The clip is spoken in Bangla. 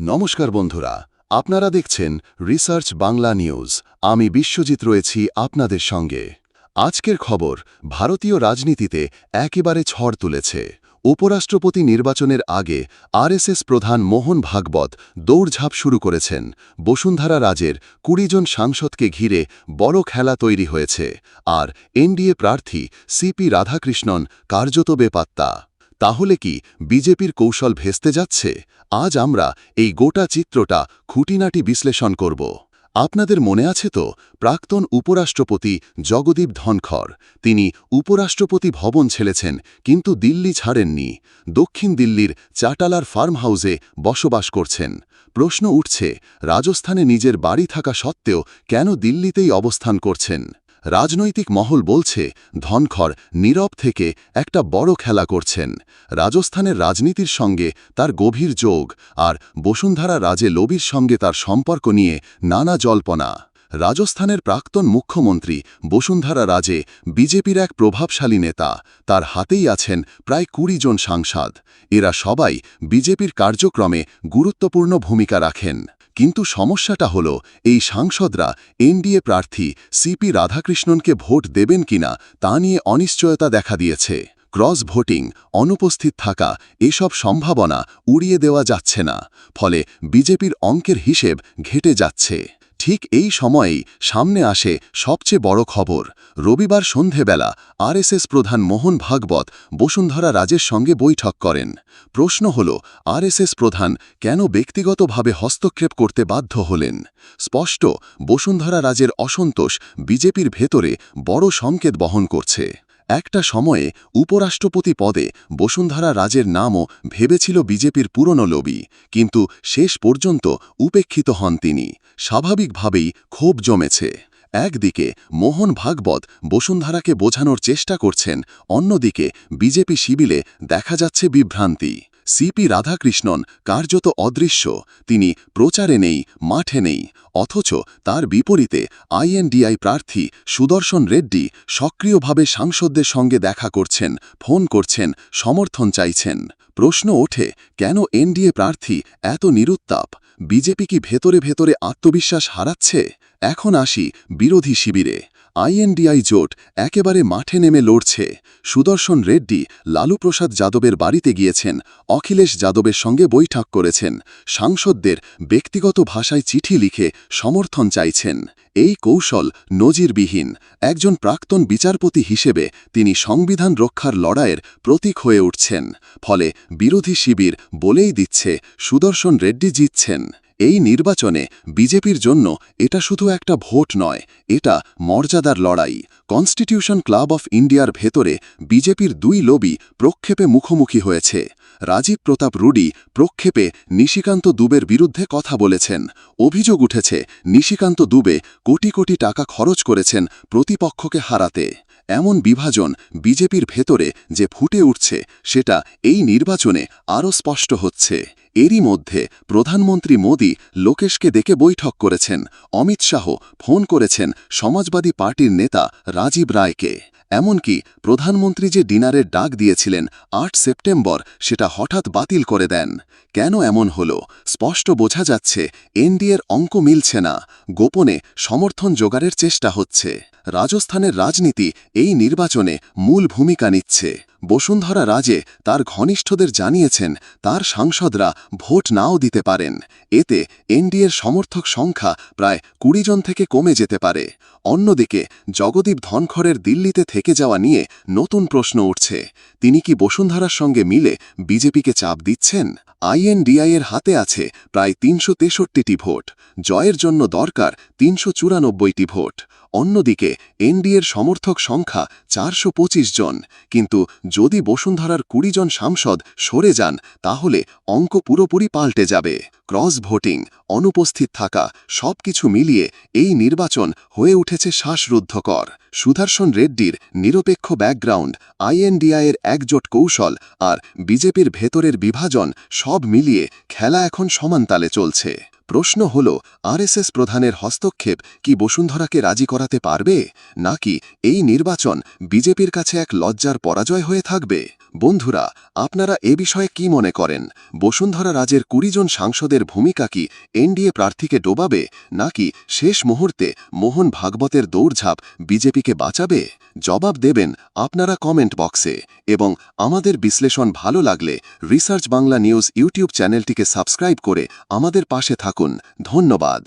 নমস্কার বন্ধুরা, আপনারা দেখছেন রিসার্চ বাংলা নিউজ আমি বিশ্বজিৎ রয়েছি আপনাদের সঙ্গে। আজকের খবর, ভারতীয় রাজনীতিতে একেবারে ঝড় তুলেছে। উপরাষ্ট্রপতি নির্বাচনের আগে আরএসএস প্রধান মোহন ভাগবত দৌড়ঝাঁপ শুরু করেছেন। বসুন্ধরা রাজের কুড়ি জন সাংসদকে ঘিরে বড় খেলা তৈরি হয়েছে। আর এনডিএ প্রার্থী সিপি রাধাকৃষ্ণন কার্যত বেপাত্তা। তাহলে কি বিজেপির কৌশল ভেস্তে যাচ্ছে? আজ আমরা এই গোটা চিত্রটা খুঁটিনাটি বিশ্লেষণ করব। আপনাদের মনে আছে তো? প্রাক্তন উপরাষ্ট্রপতি জগদীপ ধনখর তিনি উপরাষ্ট্রপতি ভবন ছেড়েছেন, কিন্তু দিল্লি ছাড়েননি। দক্ষিণ দিল্লির চাটালার ফার্ম হাউসে বসবাস করছেন। প্রশ্ন উঠছে, রাজস্থানে নিজের বাড়ি থাকা সত্ত্বেও কেন দিল্লিতেই অবস্থান করছেন? রাজনৈতিক মহল বলছে, ধনখড় নীরব থেকে একটা বড় খেলা করছেন। রাজস্থানের রাজনীতির সঙ্গে তার গভীর যোগ আর বসুন্ধরা রাজে লবির সঙ্গে তার সম্পর্ক নিয়ে নানা জল্পনা। রাজস্থানের প্রাক্তন মুখ্যমন্ত্রী বসুন্ধরা রাজে বিজেপির এক প্রভাবশালী নেতা। তার হাতেই আছেন প্রায় কুড়ি জন সাংসদ। এরা সবাই বিজেপির কার্যক্রমে গুরুত্বপূর্ণ ভূমিকা রাখেন। কিন্তু সমস্যাটা হল, এই সাংসদরা এনডিএ প্রার্থী সিপি রাধাকৃষ্ণনকে ভোট দেবেন কিনা তা নিয়ে অনিশ্চয়তা দেখা দিয়েছে। ক্রস ভোটিং, অনুপস্থিত থাকা, এসব সম্ভাবনা উড়িয়ে দেওয়া যাচ্ছে না। ফলে বিজেপির অঙ্কের হিসেব ঘেটে যাচ্ছে। ঠিক এই সময়েই সামনে আসে সবচেয়ে বড় খবর। রবিবার সন্ধেবেলা আরএসএস প্রধান মোহন ভাগবত বসুন্ধরা রাজের সঙ্গে বৈঠক করেন। প্রশ্ন হল, আরএসএস প্রধান কেন ব্যক্তিগতভাবে হস্তক্ষেপ করতে বাধ্য হলেন? স্পষ্ট, বসুন্ধরা রাজের অসন্তোষ বিজেপির ভেতরে বড় সংকেত বহন করছে। একটা সময়ে উপরাষ্ট্রপতি পদে বসুন্ধরা রাজের নামও ভেবেছিল বিজেপির পুরনো লবি, কিন্তু শেষ পর্যন্ত উপেক্ষিত হন তিনি। স্বাভাবিকভাবেই ক্ষোভ জমেছে। একদিকে মোহন ভাগবত বসুন্ধরাকে বোঝানোর চেষ্টা করছেন, অন্যদিকে বিজেপি শিবিলে দেখা যাচ্ছে বিভ্রান্তি। সিপি রাধাকৃষ্ণন কার্যত অদৃশ্য। তিনি প্রচারে নেই, মাঠে নেই, অথচ তার বিপরীতে আইএনডিআই প্রার্থী সুদর্শন রেড্ডি সক্রিয়ভাবে সাংসদদের সঙ্গে দেখা করছেন, ফোন করছেন, সমর্থন চাইছেন। প্রশ্ন ওঠে, কেন এনডিএ প্রার্থী এত নিরুত্তাপ? বিজেপি কি ভেতরে ভেতরে আত্মবিশ্বাস হারাচ্ছে? এখন আসি বিরোধী শিবিরে। আইএনডিআই জোট একেবারে মাঠে নেমে লড়ছে। সুদর্শন রেড্ডি লালুপ্রসাদ যাদবের বাড়িতে গিয়েছেন, অখিলেশ যাদবের সঙ্গে বৈঠক করেছেন, সাংসদদের ব্যক্তিগত ভাষায় চিঠি লিখে সমর্থন চাইছেন। এই কৌশল নজিরবিহীন, একজন প্রাক্তন বিচারপতি হিসেবে তিনি সংবিধান রক্ষার লড়াইয়ের প্রতীক হয়ে উঠছেন, ফলে বিরোধী শিবির বলেই দিচ্ছে, সুদর্শন রেড্ডি জিতছেন। এই নির্বাচনে বিজেপির জন্য এটা শুধু একটা ভোট নয়, এটা মর্যাদার লড়াই। কনস্টিটিউশন ক্লাব অফ ইন্ডিয়ার ভেতরে বিজেপির দুই লবি প্রক্ষেপে মুখোমুখি হয়েছে। রাজীব প্রতাপ রুডি প্রক্ষেপে নিশিকান্ত দুবের বিরুদ্ধে কথা বলেছেন। অভিযোগ উঠেছে, নিশিকান্ত দুবে কোটি কোটি টাকা খরচ করেছেন প্রতিপক্ষকে হারাতে। এমন বিভাজন বিজেপির ভেতরে যে ফুটে উঠছে, সেটা এই নির্বাচনে আরও স্পষ্ট হচ্ছে। এরই মধ্যে প্রধানমন্ত্রী মোদী লোকেশকে ডেকে বৈঠক করেছেন। অমিত শাহ ফোন করেছেন সমাজবাদী পার্টির নেতা রাজীব রায়কে। এমনকি প্রধানমন্ত্রী যে ডিনারের ডাক দিয়েছিলেন আট সেপ্টেম্বর, সেটা হঠাৎ বাতিল করে দেন। কেন এমন হল? স্পষ্ট বোঝা যাচ্ছে, এনডিএর অঙ্ক মিলছে না। গোপনে সমর্থন জোগাড়ের চেষ্টা হচ্ছে। রাজস্থানের রাজনীতি এই নির্বাচনে মূল ভূমিকা নিচ্ছে। বসুন্ধরা রাজে তার ঘনিষ্ঠদের জানিয়েছেন, তার সাংসদরা ভোট নাও দিতে পারেন। এতে এনডিএর সমর্থক সংখ্যা প্রায় কুড়ি জন থেকে কমে যেতে পারে। অন্যদিকে, জগদীপ ধনখড়ের দিল্লিতে থেকে যাওয়া নিয়ে নতুন প্রশ্ন উঠছে। তিনি কি বসুন্ধরার সঙ্গে মিলে বিজেপিকে চাপ দিচ্ছেন? আইএনডিআইয়ের হাতে আছে প্রায় তিনশো তেষট্টিটি ভোট। জয়ের জন্য দরকার তিনশো চুরানব্বইটি ভোট। অন্যদিকে এনডিএর সমর্থক সংখ্যা চারশো পঁচিশ জন। কিন্তু যদি বসুন্ধরার কুড়ি জন সাংসদ সরে যান, তাহলে অঙ্ক পুরোপুরি পাল্টে যাবে। ক্রস ভোটিং, অনুপস্থিত থাকা সব কিছু মিলিয়ে এই নির্বাচন হয়ে উঠেছে শ্বাসরুদ্ধকর। সুদর্শন রেড্ডির নিরপেক্ষ ব্যাকগ্রাউন্ড আইএনডিআইয়ের একজোট কৌশল আর বিজেপির ভেতরের বিভাজন সব মিলিয়ে খেলা এখন সমানতালে চলছে। প্রশ্ন হল, আরএসএস প্রধানের হস্তক্ষেপ কি বসুন্ধরাকে রাজি করাতে পারবে? নাকি এই নির্বাচন বিজেপির কাছে এক লজ্জার পরাজয় হয়ে থাকবে? বন্ধুরা, আপনারা এ বিষয়ে কি মনে করেন? বসুন্ধরা রাজের কুড়ি জন সাংসদের ভূমিকা কি এনডিএ প্রার্থীকে ডোবাবে? নাকি শেষ মুহূর্তে মোহন ভাগবতের দৌড়ঝাঁপ বিজেপিকে বাঁচাবে? জবাব দেবেন আপনারা কমেন্ট বক্সে। এবং আমাদের বিশ্লেষণ ভালো লাগলে রিসার্চ বাংলা নিউজ ইউটিউব চ্যানেলটিকে সাবস্ক্রাইব করে আমাদের পাশে থাকুন। ধন্যবাদ।